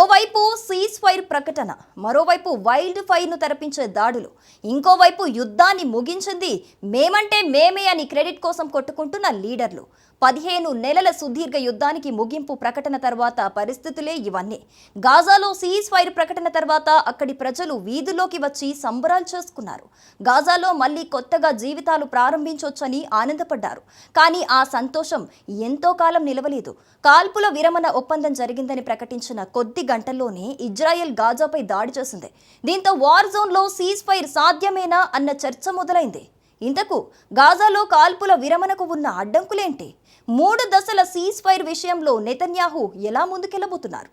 ఓవైపు cease fire ప్రకటన మరోవైపు వైల్డ్ ఫైర్ను తెరపించే దాడులు ఇంకోవైపు యుద్ధాన్ని ముగించింది మేమంటే మేమే అని క్రెడిట్ కోసం కొట్టుకుంటున్న లీడర్లు. పదిహేను నెలల సుదీర్ఘ యుద్ధానికి ముగింపు ప్రకటన తర్వాత పరిస్థితులే ఇవన్నీ. గాజాలో సీజ్ ఫైర్ ప్రకటన తర్వాత అక్కడి ప్రజలు వీధుల్లోకి వచ్చి సంబరాలు చేసుకున్నారు. గాజాలో మళ్ళీ కొత్తగా జీవితాలు ప్రారంభించొచ్చని ఆనందపడ్డారు. కానీ ఆ సంతోషం ఎంతో కాలం నిలవలేదు. కాల్పుల విరమణ ఒప్పందం జరిగిందని ప్రకటించిన కొద్ది గంటల్లోనే ఇజ్రాయెల్ గాజాపై దాడి చేసింది. దీంతో వార్ జోన్లో సీజ్ ఫైర్ సాధ్యమేనా అన్న చర్చ మొదలైంది. ఇంతకు గాజాలో కాల్పుల విరమణకు ఉన్న అడ్డంకులేంటి? మూడు దశల సీజ్ ఫైర్ విషయంలో నెతన్యాహు ఎలా ముందుకెళ్ళబోతున్నారు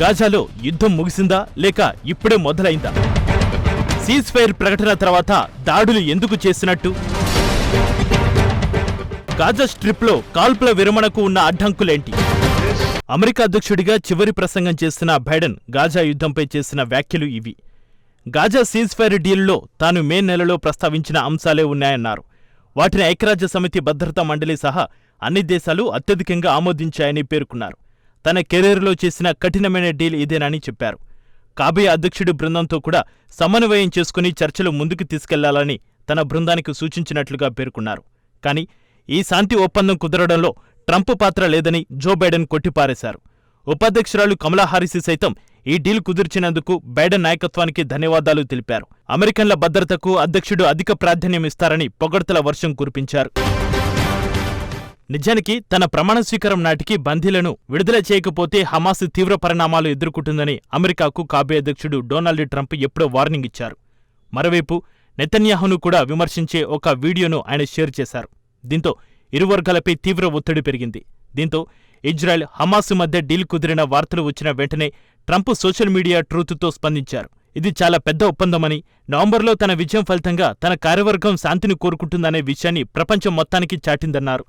గాజాలో యుద్ధం ముగిసిందా లేక ఇప్పుడే మొదలైందా? సీజ్ ఫైర్ ప్రకటన తర్వాత దాడులు ఎందుకు చేసినట్టు? గాజా స్ట్రిప్లో కాల్పుల విరమణకు ఉన్న అడ్డంకులేంటి? అమెరికా అధ్యక్షుడిగా చివరి ప్రసంగం చేసిన బైడెన్ గాజా యుద్ధంపై చేసిన వ్యాఖ్యలు ఇవి. గాజా సీజ్ ఫైర్ డీల్లో తాను మే నెలలో ప్రస్తావించిన అంశాలే ఉన్నాయన్నారు. వాటిని ఐక్యరాజ్య సమితి భద్రతా మండలి సహా అన్ని దేశాలు అత్యధికంగా ఆమోదించాయని పేర్కొన్నారు. తన కెరీర్లో చేసిన కఠినమైన డీల్ ఇదేనని చెప్పారు. కాబియా అధ్యక్షుడి బృందంతో కూడా సమన్వయం చేసుకుని చర్చలు ముందుకు తీసుకెళ్ళాలని తన బృందానికి సూచించినట్లుగా పేర్కొన్నారు. కానీ ఈ శాంతి ఒప్పందం కుదరడంలో ట్రంప్ పాత్ర లేదని జో బైడెన్ కొట్టిపారేశారు. ఉపాధ్యక్షురాలు కమలా హారిసి సైతం ఈ డీల్ కుదిర్చినందుకు బైడెన్ నాయకత్వానికి ధన్యవాదాలు తెలిపారు. అమెరికన్ల భద్రతకు అధ్యక్షుడు అధిక ప్రాధాన్యం ఇస్తారని పొగడ్తల వర్షం కురిపించారు. నిజానికి తన ప్రమాణ స్వీకారం నాటికి బందీలను విడుదల చేయకపోతే హమాస్ తీవ్ర పరిణామాలు ఎదుర్కొంటుందని అమెరికాకు కాబే అధ్యక్షుడు డొనాల్డ్ ట్రంప్ ఎప్పుడో వార్నింగ్ ఇచ్చారు. మరోవైపు నెతన్యాహును కూడా విమర్శించే ఒక వీడియోను ఆయన షేర్ చేశారు. దీంతో ఇరు వర్గాలపై తీవ్ర ఒత్తిడి పెరిగింది. దీంతో ఇజ్రాయెల్ హమాస్ మధ్య డీల్ కుదిరిన వార్తలు వచ్చిన వెంటనే ట్రంప్ సోషల్ మీడియా ట్రూత్తో స్పందించారు. ఇది చాలా పెద్ద ఒప్పందమని నవంబర్లో తన విజయం ఫలితంగా తన కార్యవర్గం శాంతిని కోరుకుంటుందనే విషయాన్ని ప్రపంచం మొత్తానికి చాటిందన్నారు.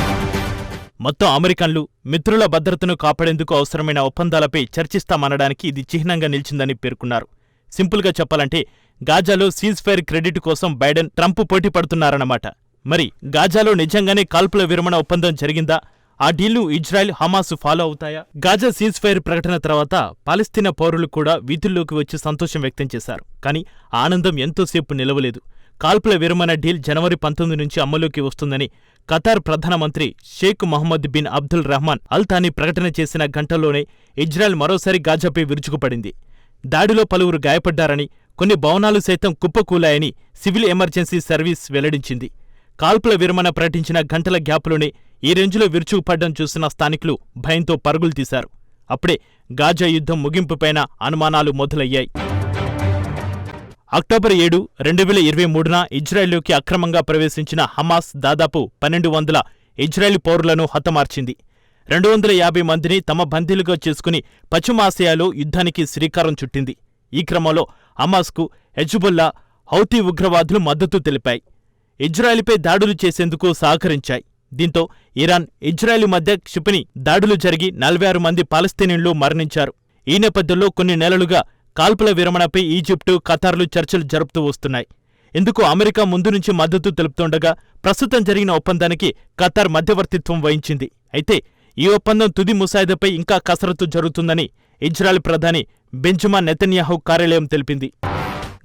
మొత్తం అమెరికన్లు మిత్రుల భద్రతను కాపాడేందుకు అవసరమైన ఒప్పందాలపై చర్చిస్తామనడానికి ఇది చిహ్నంగా నిలిచిందని పేర్కొన్నారు. సింపుల్గా చెప్పాలంటే గాజాలో సీజ్ ఫైర్ క్రెడిట్ కోసం బైడెన్ ట్రంప్ పోటీ పడుతున్నారన్నమాట మరి గాజాలో నిజంగానే కాల్పుల విరమణ ఒప్పందం జరిగిందా? ఆ డీల్ను ఇజ్రాయెల్ హమాస్ ఫాలో అవుతాయా? గాజా సీజ్ ఫైర్ ప్రకటన తర్వాత పాలస్తీనా పౌరులు కూడా వీధుల్లోకి వచ్చి సంతోషం వ్యక్తం చేశారు. కానీ ఆనందం ఎంతోసేపు నిలవలేదు. కాల్పుల విరమణ డీల్ జనవరి పంతొమ్మిది నుంచి అమలులోకి వస్తుందని ఖతార్ ప్రధానమంత్రి Sheikh Mohammed bin Abdul Rahman Al Thani ప్రకటన చేసిన గంటల్లోనే ఇజ్రాయెల్ మరోసారి గాజాపై విరుచుకుపడింది. దాడిలో పలువురు గాయపడ్డారని కొన్ని భవనాలు సైతం కుప్పకూలాయని సివిల్ ఎమర్జెన్సీ సర్వీస్ వెల్లడించింది. కాల్పుల విరమణ ప్రకటించిన గంటల గ్యాప్లోనే ఈ రేంజ్లో విరుచుకుపడ్డం చూసిన స్థానికులు భయంతో పరుగులు తీశారు. అప్పుడే గాజా యుద్ధం ముగింపుపైన అనుమానాలు మొదలయ్యాయి. అక్టోబర్ ఏడు రెండు వేల ఇరవై మూడున ఇజ్రాయెల్లోకి అక్రమంగా ప్రవేశించిన హమాస్ దాదాపు పన్నెండు వందల ఇజ్రాయెల్ పౌరులను హతమార్చింది. రెండు వందల యాభై మందిని తమ బందీలుగా చేసుకుని పశ్చిమాసియాలో యుద్ధానికి శ్రీకారం చుట్టింది. ఈ క్రమంలో హమాస్కు హెజ్బుల్లా హౌతీ ఉగ్రవాదులు మద్దతు తెలిపాయి. ఇజ్రాయెల్పై దాడులు చేసేందుకు సహకరించాయి. దీంతో ఇరాన్ ఇజ్రాయెల్ మధ్య క్షిపణి దాడులు జరిగి నలభై ఆరు మంది పాలస్తీనియన్లు మరణించారు. ఈ నేపథ్యంలో కొన్ని నెలలుగా కాల్పుల విరమణపై ఈజిప్టు ఖతార్లు చర్చలు జరుపుతూ వస్తున్నాయి. ఇందుకు అమెరికా ముందు నుంచి మద్దతు తెలుపుతుండగా ప్రస్తుతం జరిగిన ఒప్పందానికి ఖతార్ మధ్యవర్తిత్వం వహించింది. అయితే ఈ ఒప్పందం తుది ముసాయిదాపై ఇంకా కసరత్తు జరుగుతుందని ఇజ్రాయెల్ ప్రధాని బెంజమా నెతన్యాహు కార్యాలయం తెలిపింది.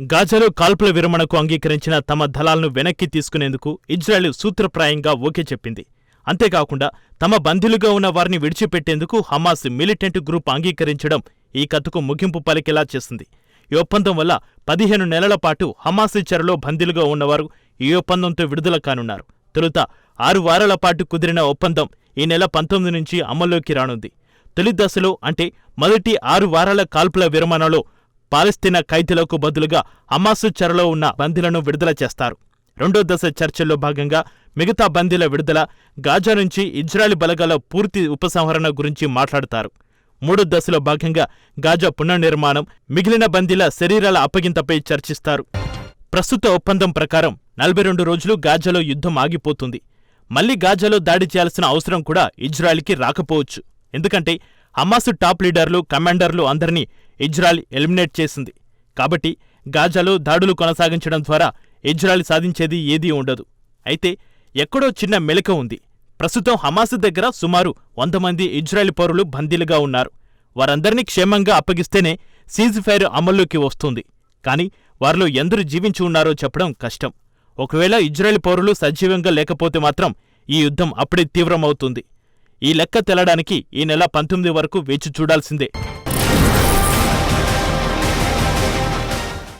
గాజాలో కాల్పుల విరమణకు అంగీకరించిన తమ దళాలను వెనక్కి తీసుకునేందుకు ఇజ్రాయెల్ సూత్రప్రాయంగా ఓకే చెప్పింది. అంతేకాకుండా తమ బందీలుగా ఉన్న వారిని విడిచిపెట్టేందుకు హమాస్ మిలిటెంట్ గ్రూప్ అంగీకరించడం ఈ కథకు ముగింపు పలికేలా చేసింది. ఈ ఒప్పందం వల్ల పదిహేను నెలల పాటు హమాస్ చెరలో బందీలుగా ఉన్నవారు ఈ ఒప్పందంతో విడుదల కానున్నారు. తొలుత ఆరు వారాల పాటు కుదిరిన ఒప్పందం ఈ నెల పంతొమ్మిది నుంచి అమల్లోకి రానుంది. తొలి దశలో అంటే మొదటి ఆరు వారాల కాల్పుల విరమణలో పాలస్తీనా ఖైదీలకు బదులుగా హమాసు చెరలో ఉన్న బందీలను విడుదల చేస్తారు. రెండో దశ చర్చల్లో భాగంగా మిగతా బందీల విడుదల గాజా నుంచి ఇజ్రాయెల్ బలగాల పూర్తి ఉపసంహరణ గురించి మాట్లాడతారు. మూడో దశలో భాగంగా గాజా పునర్నిర్మాణం మిగిలిన బందీల శరీరాల అప్పగింతపై చర్చిస్తారు. ప్రస్తుత ఒప్పందం ప్రకారం నలభై రెండు రోజులు గాజాలో యుద్ధం ఆగిపోతుంది. మళ్ళీ గాజాలో దాడి చేయాల్సిన అవసరం కూడా ఇజ్రాయెల్కి రాకపోవచ్చు. ఎందుకంటే హమాసు టాప్ లీడర్లు కమాండర్లు అందరినీ ఇజ్రాయెల్ ఎలిమినేట్ చేసింది. కాబట్టి గాజాలో దాడులు కొనసాగించడం ద్వారా ఇజ్రాయెల్ సాధించేది ఏదీ ఉండదు. అయితే ఎక్కడో చిన్న మెలిక ఉంది. ప్రస్తుతం హమాస్ దగ్గర సుమారు వంద మంది ఇజ్రాయెల్ పౌరులు బందీలుగా ఉన్నారు. వారందరినీ క్షేమంగా అప్పగిస్తేనే సీజ్ ఫైర్ అమల్లోకి వస్తుంది. కానీ వారిలో ఎందరు జీవించి ఉన్నారో చెప్పడం కష్టం. ఒకవేళ ఇజ్రాయెల్ పౌరులు సజీవంగా లేకపోతే మాత్రం ఈ యుద్ధం అప్పుడే తీవ్రమవుతుంది. ఈ లెక్క తెలడానికి ఈ నెల పంతొమ్మిది వరకు వేచి చూడాల్సిందే.